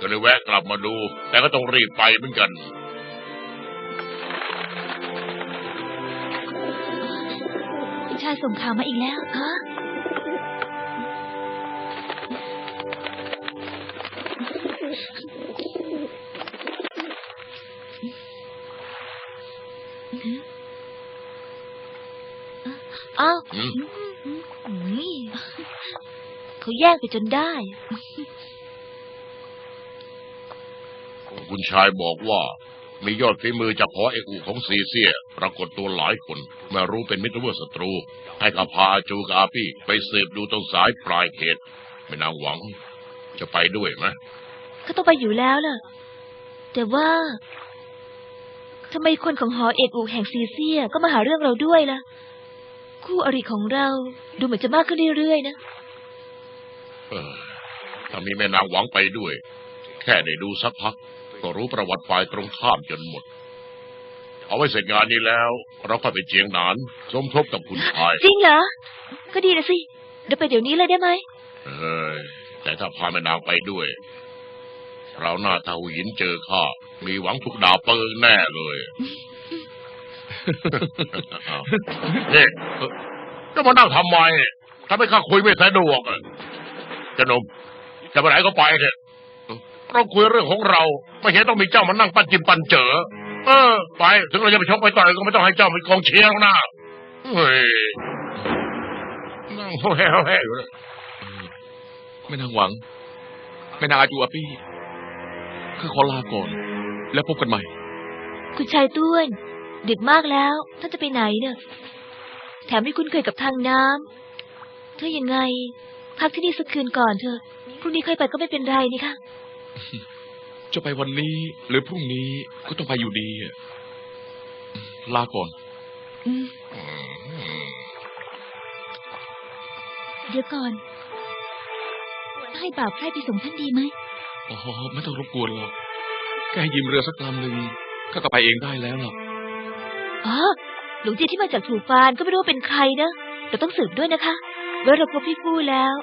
ก็เลยแวะกลับมาดู แต่ก็ต้องรีบไปเหมือนกันคุณชายส่งข่าวมาอีกแล้วฮะอ้าวอืมอืมเขาแย่งไปจนได้ ชายบอกว่า มียอดฝีมือจากหอเอกอูของซีเซีย ปรากฏตัวหลายคนไม่รู้เป็นมิตรเวอร์ศัตรู ให้กับพาอาจูกับอาปี้ไปสืบดูตรงสายปลายเขต ไม่นางหวัง จะไปด้วยไหมเขาต้องไปอยู่แล้วล่ะ แต่ว่าทำไมคนของหอเอกอูแห่งซีเซียก็มาหาเรื่องเราด้วยล่ะ คู่อริของเราดูเหมือนจะมากขึ้นเรื่อยๆนะเออถ้ามีแม่นางหวังไปด้วย แค่ได้ดูสักพัก ก็รู้ประวัติฝ่ายตรงข้ามจนหมด เอาไว้เสร็จงานนี้แล้ว เราค่อยไปเจียงหนานสมทบกับคุณชาย จริงเหรอ ก็ดีนะสิเดี๋ยวไปเดี๋ยวนี้เลยได้ไหมเอ้ยแต่ถ้าพาแม่นางไปด้วย เราหน้าเตาหินเจอข้ามีหวังถูกดาวเปิงแน่เลยอ้าวนี่เอ่อจะมานั่งทำไมทำให้ข้าคุยไม่สะดวกอะเจะนมจะไปไหนก็ไปเถอะ เราคุยเรื่องของเรา ไม่เห็นต้องมีเจ้ามานั่งปั้นจิมปั้นเจอ เออ ไป ถึงเราจะไปชกไปต่อยก็ไม่ต้องให้เจ้าเป็นกองเชียร์หรอกนะเฮ้ยนั่งแฮ่ๆอยู่เลยไม่นางหวัง ไม่นางอาจูอาปี้ข้าขอลาก่อน แล้วพบกันใหม่ คุณชายต้วน ดึกมากแล้วท่านจะไปไหนเนี่ยแถมไม่คุ้นเคยกับทางน้ำถ้ายังไง พักที่นี่สักคืนก่อนเถอะพรุ่งนี้ค่อยไปก็ไม่เป็นไรนี่ค่ะ จะไปวันนี้หรือพรุ่งนี้ก็ต้องไปอยู่ดีอะลาก่อน อืมเดี๋ยวก่อนให้บ่าวไพร่ไปส่งท่านดีไหมอ๋อไม่ต้องรบกวนหรอกแค่ยืมเรือสักลำหนึ่งข้าก็ไปเองได้แล้วล่ะอ๋อหลวงจีที่มาจากถูฟานก็ไม่รู้ว่าเป็นใครนะเราต้องสืบด้วยนะคะเมื่อเราพบพี่ฟู่แล้ว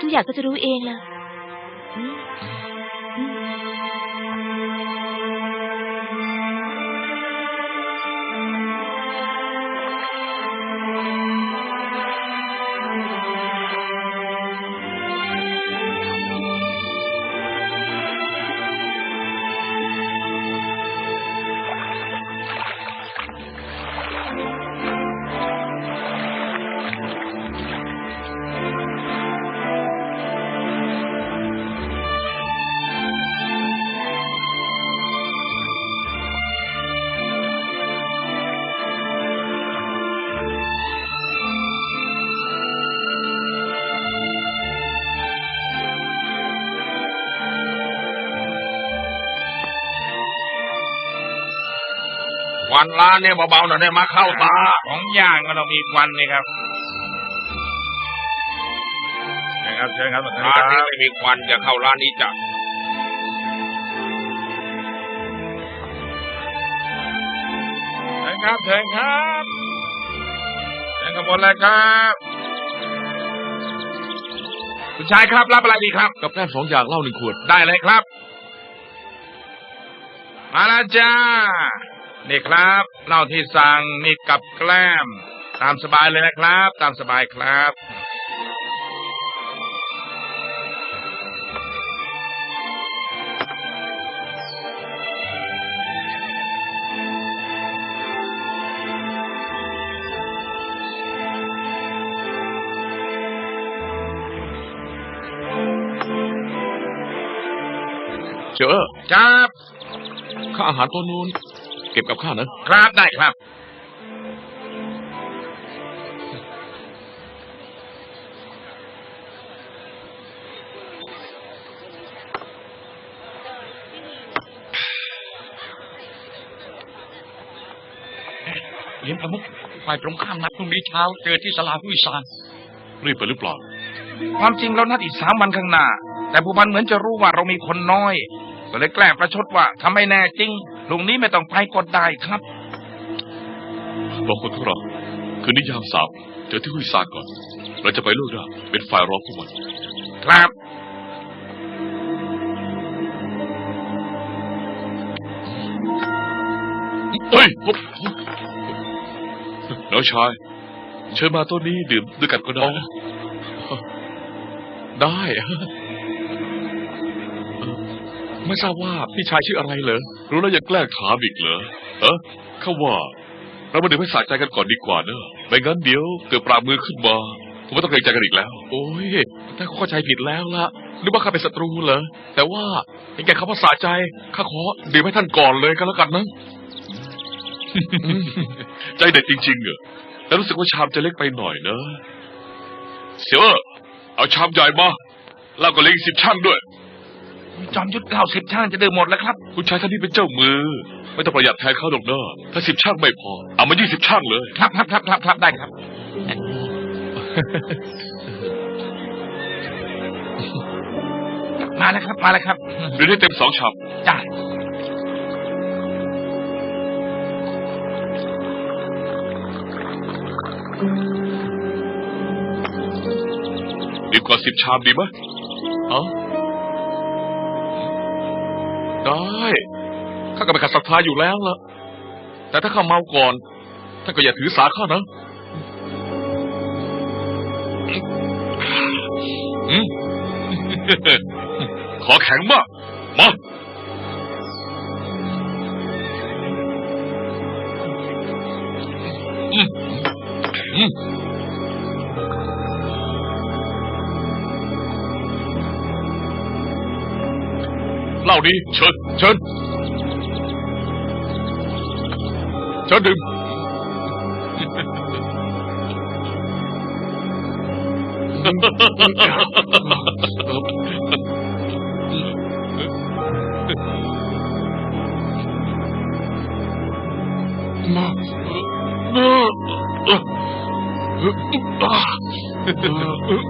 ทุกอย่างก็จะรู้เองล่ะอืม ควันร้านเนี่ยเบาๆหน่อยได้มาเข้าตา ของย่างก็ต้องมีควันนี่ครับเชิญครับเชิญครับร้านนี้ไม่มีควันอย่าเข้าร้านนี้จ้ะเชิญครับเชิญครับเชิญขบวนเลยครับคุณชายครับรับอะไรดีครับ กับแกล้มสองอย่างเหล้าหนึ่งขวด ได้เลยครับ มาแล้วจ้า นี่ครับเหล้าที่สั่งมีกับแกล้ม ตามสบายเลยนะครับ ตามสบายครับ เจอ ครับค่าอาหารตัวนู้น เก็บกับข้านะครับได้ครับ เลี้ยงประมุขฝ่ายตรงข้ามนัดพรุ่งนี้เช้าเจอที่สลาผู้อิสานรีบไปหรือเปล่า ความจริงเรานัดอีกสามวันข้างหน้า แต่ผู้พันเหมือนจะรู้ว่าเรามีคนน้อย ก็เลยแกล้งประชดว่าทำไม่แน่จริง พรงนี้ไม่ต้องไปกดได้ครับบอกคนของเราคืนนี้ยามสามเจอที่หุยซานก่อน เราจะไปลูกนะเป็นฝ่ายรอพวกมันครับ เฮ้ยน้องชาย เชิญมาต้นนี้ดื่มด้วยกันก็ได้ ได้ ไม่ทราบว่าพี่ชายชื่ออะไรเหรอ รู้แล้วยังแกล้งถามอีกเหรอเออข้าว่า เรามาดื่มให้สะใจกันก่อนดีกว่าเนอะไม่งั้นเดี๋ยวเกิดปราบมือขึ้นมาผมไม่ต้องเกรงใจกันอีกแล้ว โอ้ยถ้าเข้าใจผิดแล้วละนึกว่าข้าเป็นศัตรูเหรอ แต่ว่าเห็นแก่คำว่าสะใจ ข้าขอดื่มให้ท่านก่อนเลยก็แล้วกันนะ ใจเด็ดจริงๆเหรอแต่รู้สึกว่าชามจะเล็กไปหน่อยเนอะเสียวเออเอาชามใหญ่มาเหล้าก็เล็กสิบช่างด้วย จอมยุทธเล่าสิบช่างจะดื่มหมดแล้วครับ คุณชายท่านนี้เป็นเจ้ามือ ไม่ต้องประหยัดแทนเขาหรอกเนอะถ้าสิบช่างไม่พอ เอามายี่สิบช่างเลย ครับครับครับครับครับได้ครับ มาแล้วครับ มาแล้วครับหรือได้เต็มสองชามจ้าดีกว่าสิบชามดีไหมเอ้า ได้ข้าก็ไปขัดศรัทธาอยู่แล้วล่ะ แต่ถ้าข้าเมาก่อนท่านก็อย่าถือสาข้านะขอแข็งมาก มา เหล่านี้เชิญเชิญเชิญดื่มม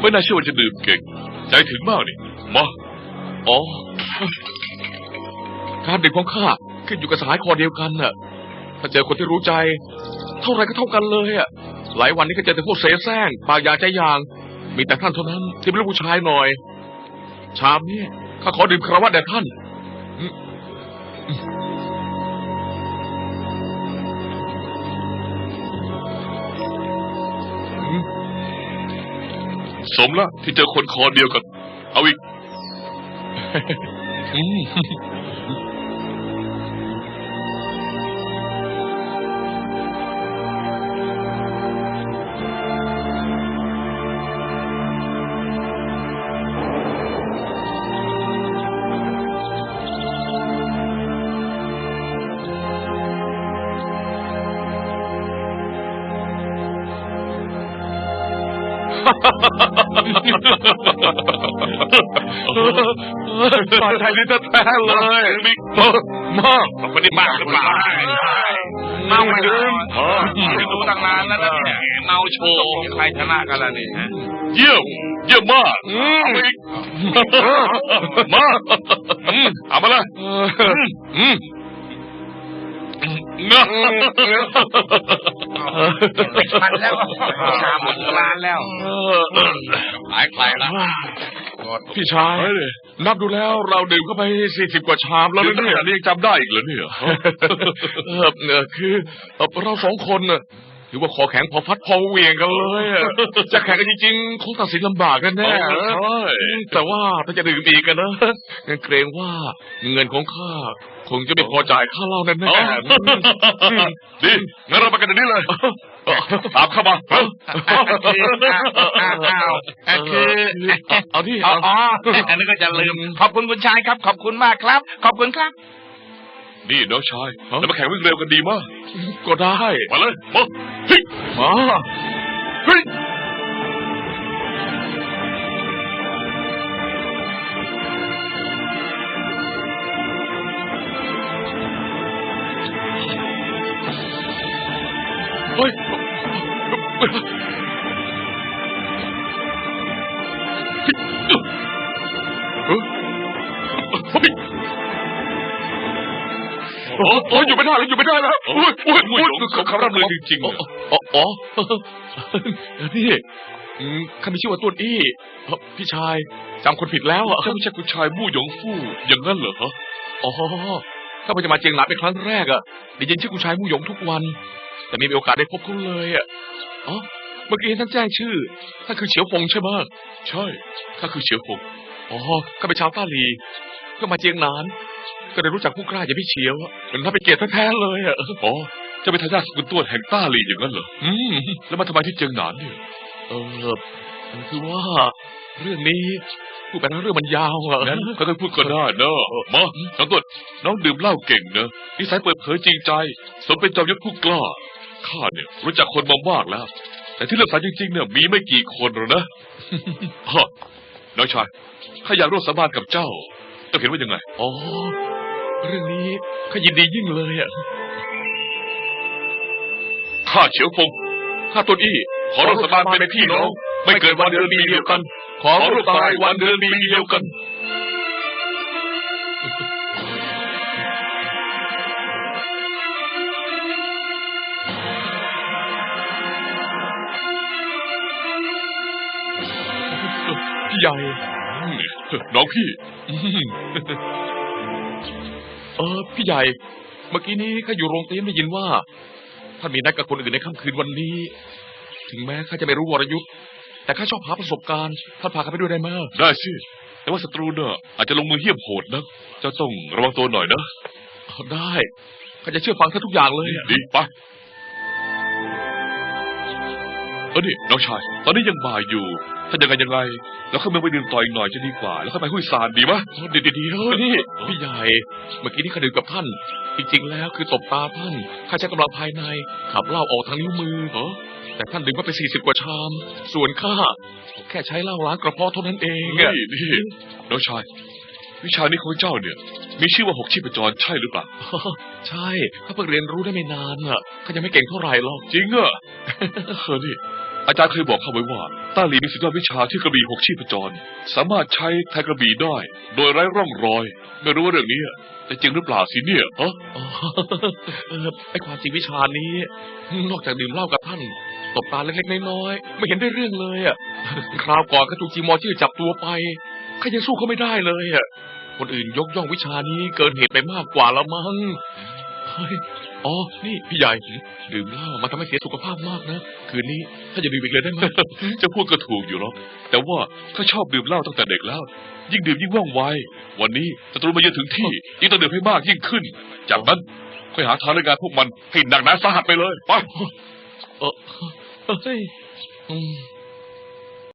ไม่น่าเชื่อว่าจะดื่มเก่ง ใจถึงมากนี่มาอ๋อ การดื่มของข้าขึ้นอยู่กับสายคอเดียวกันน่ะ ถ้าเจอคนที่รู้ใจ เท่าไรก็เท่ากันเลยอะ หลายวันนี้ก็เจอแต่พวกเสแสร้งปากยาใจยาง มีแต่ท่านเท่านั้นที่เป็นลูกผู้ชายหน่อย ชามนี้ข้าขอดื่มคารวะแด่ท่าน สมละที่เจอคนคอเดียวกัน เอาอีก อืมตอนไทยนี่แท้เลยมิกมากมันไม่ได้มากหรือเปล่าเมาไม่ดื่มไม่ดูตั้งนานแล้วนะเนี่ยเมาโชว์ใครชนะกันล่ะนี่ฮะเยี่ยมเยี่ยมมากเอาอีกมาอืมเอามาเลย อืมเงอะไม่ทันแล้วชาหมดร้านแล้วหายไปแล้วพี่ชายนับดูแล้วเราดื่มเข้าไปสี่สิบกว่าชามแล้วนะเนี่ยนี่ยังจำได้อีกเหรอเนี่ยเออเออคือเอ่อเราสองคนน่ะ ถือว่าขอแข็งพอฟัดพอเหวียงกันเลยอะจะแข่งกันจริงๆคงตัดสินลำบากกันแน่ใช่ แต่ว่าถ้าจะดื่มอีกกันนะเกรงว่าเงินของข้าคงจะไม่พอจ่ายค่าเหล้าแน่ๆดีงั้นเราไปกันเดี๋ยวนี้เลยตามเข้ามาอ้าวคือเอาที่ อ๋อเอาอ๋ออันนี้ก็จะลืม ขอบคุณคุณชายครับ ขอบคุณมากครับ ขอบคุณครับ นี่น้องชายแล้วมาแข่งวิ่งเร็วกันดีมาก ก็ได้ มาเลย มาเฮ้ยมาเฮ้ยเฮ้ย โอ้โอ้อยู่ไม่ได้แล้วอยู่ไม่ได้แล้วโอ้ยโอ้ยโอ้ยเขาร่ำเลยจริงๆอ๋ออ๋อนี่อืมข้ามีชื่อว่าต้นอี้เอ่อพี่ชายจำคนผิดแล้วอะเจ้าไม่ใช่คุณชายมู่หยงฟู่อย่างนั้นเหรอฮะอ๋อข้าพเจะมาเจียงหลานเป็นครั้งแรกอะได้ยินชื่อคุณชายมู่หยงทุกวัน แต่ไม่มีโอกาสได้พบเขาเลยอะอ๋อเมื่อกี้ท่านแจ้งชื่อท่านคือเฉียวฟงใช่ไหมใช่ข้าคือเฉียวหงอ๋อข้าเป็นชาวต้าหลีก็มาเจียงหนาน ก็ได้รู้จักผู้กล้าอย่างพี่เฉียวอะเป็นถ้าเป็นเกียรติแท้ๆเลยอะอ๋อเจะเป็นทายาทสกุลต้วนแห่งต้าหลีอย่างนั้นเหรออืมแล้วมาทำไมที่เจียงหนานเนี่ยเออคือว่า เรื่องนี้พูดไปแล้วเรื่องมันยาวอะงั้นก็ต้องพูดก็ได้เนอะมาน้องต้นน้องดื่มเหล้าเก่งเนอะนิสัยเปิดเผยจริงใจ สมเป็นจอมยุทธผู้กล้าข้าเนี่ย รู้จักคนมามากแล้ว แต่ที่เลือกสายจริงๆเนี่ยมีไม่กี่คนหรอกนะฮะน้องชายข้าอยากร่วมสาบานกับเจ้าเจ้าเห็นว่ายังไง อ๋อ เรื่องนี้ข้ายินดียิ่งเลยอะข้าเฉียวฟงข้าต้นอี้ ขอร่วมสาบานเป็นพี่น้อง ไม่เกิดวันเดือนปีเดียวกัน ขอร่วมตายวันเดือนปีเดียวกันพี่ใหญ่อืมน้องพี่อืม เออพี่ใหญ่ เมื่อกี้นี้ข้าอยู่โรงเตียนได้ยินว่าท่านมีนัดกับคนอื่นในค่ำคืนวันนี้ ถึงแม้ข้าจะไม่รู้วรยุทธ์แต่ข้าชอบหาประสบการณ์ท่านพาข้าไปด้วยได้ไหมได้สิแต่ว่าศัตรูเนี่ยอาจจะลงมือเหี้ยมโหดนะเจ้าต้องระวังตัวหน่อยนะเอาได้ข้าจะเชื่อฟังท่านทุกอย่างเลยอะดีไป ออนี่น้องชาย ตอนนี้ยังบ่ายอยู่ ถ้ายังไงยังไง แล้วเข้าเมืองไปดื่มต่ออีกหน่อยจะดีกว่า แล้วค่อยไปหุ้ยซานดีมะเดี๋ยวเดี๋ยวเดี๋ยวนี่พี่ใหญ่ เมื่อกี้นี่ข้าดื่มกับท่าน จริงๆแล้วคือตบตาท่าน ข้าใช้กำลังภายใน ขับเหล้าออกทางนิ้วมือเหรอแต่ท่านดื่มก็ไปสี่สิบกว่าชาม ส่วนข้าแค่ใช้เหล้าล้างกระเพาะเท่านั้นเองนี่อะนี่น้องชาย วิชานี้ของเจ้าเนี่ย มีชื่อว่าหกชีพจรใช่หรือเปล่า ใช่ข้าเพิ่งเรียนรู้ได้ไม่นานอะข้ายังไม่เก่งเท่าไหร่หรอกจริงอะเออนี่อาจารย์เคยบอกข้าไว้ว่าต้าหลีมีสุดยอดวิชาที่กระบี่หกชีพจร สามารถใช้แทนกระบี่ได้ โดยไร้ร่องรอย ไม่รู้ว่าเรื่องนี้จะจริงหรือเปล่าสิเนี่ยฮะอ๋อเออไอความจริงวิชานี้ นอกจากดื่มเหล้ากับท่านตบตาเล็กๆน้อยๆไม่เห็นได้เรื่องเลยอะคราวก่อนข้าถูกจีมอชื่อจับตัวไป ข้ายังสู้เขาไม่ได้เลยอะคนอื่นยกย่องวิชานี้เกินเหตุไปมากกว่าละมั้งเฮ้ยอ๋อ นี่พี่ใหญ่ดื่มเหล้ามันทำให้เสียสุขภาพมากนะ คืนนี้ถ้าจะดื่มอีกเลยได้ไหม จะพูดก็ถูกอยู่หรอก แต่ว่าข้าชอบดื่มเหล้าตั้งแต่เด็กแล้ว ยิ่งดื่มยิ่งว่องไว วันนี้ศัตรูมาเยือนถึงที่ ยิ่งต้องดื่มให้มากยิ่งขึ้น จากนั้นค่อยหาทางเล่นงานพวกมันให้หนักหนาสาหัสไปเลย ไป เออเฮ้ยอืม